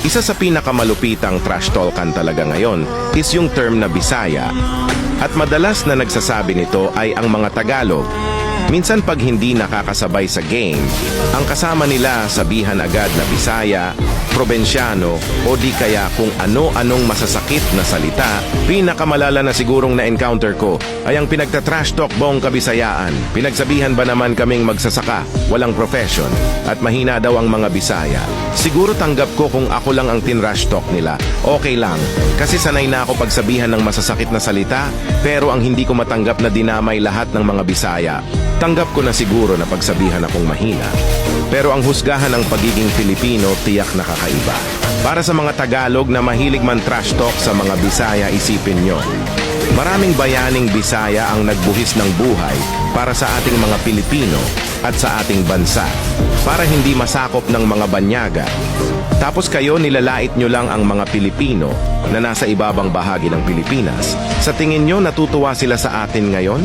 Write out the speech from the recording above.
Isa sa pinakamalupitang trash talkan talaga ngayon is yung term na Bisaya. At madalas na nagsasabi nito ay ang mga Tagalog. Minsan pag hindi nakakasabay sa game, ang kasama nila sabihan agad na Bisaya, Probensyano o di kaya kung ano-anong masasakit na salita. Pinakamalala na sigurong na-encounter ko ay ang pinagta-trash talk buong kabisayaan. Pinagsabihan ba naman kaming magsasaka, walang profession, at mahina daw ang mga Bisaya. Siguro tanggap ko kung ako lang ang tinrash talk nila. Okay lang, kasi sanay na ako pagsabihan ng masasakit na salita, pero ang hindi ko matanggap na dinamay lahat ng mga Bisaya. Tanggap ko na siguro na pagsabihan akong mahina. Pero ang husgahan ng pagiging Filipino tiyak nakakaiba. Para sa mga Tagalog na mahilig man trash talk sa mga Bisaya, isipin nyo. Maraming bayaning Bisaya ang nagbuhis ng buhay para sa ating mga Pilipino at sa ating bansa. Para hindi masakop ng mga banyaga. Tapos kayo nilalait nyo lang ang mga Pilipino na nasa ibabang bahagi ng Pilipinas. Sa tingin nyo natutuwa sila sa atin ngayon?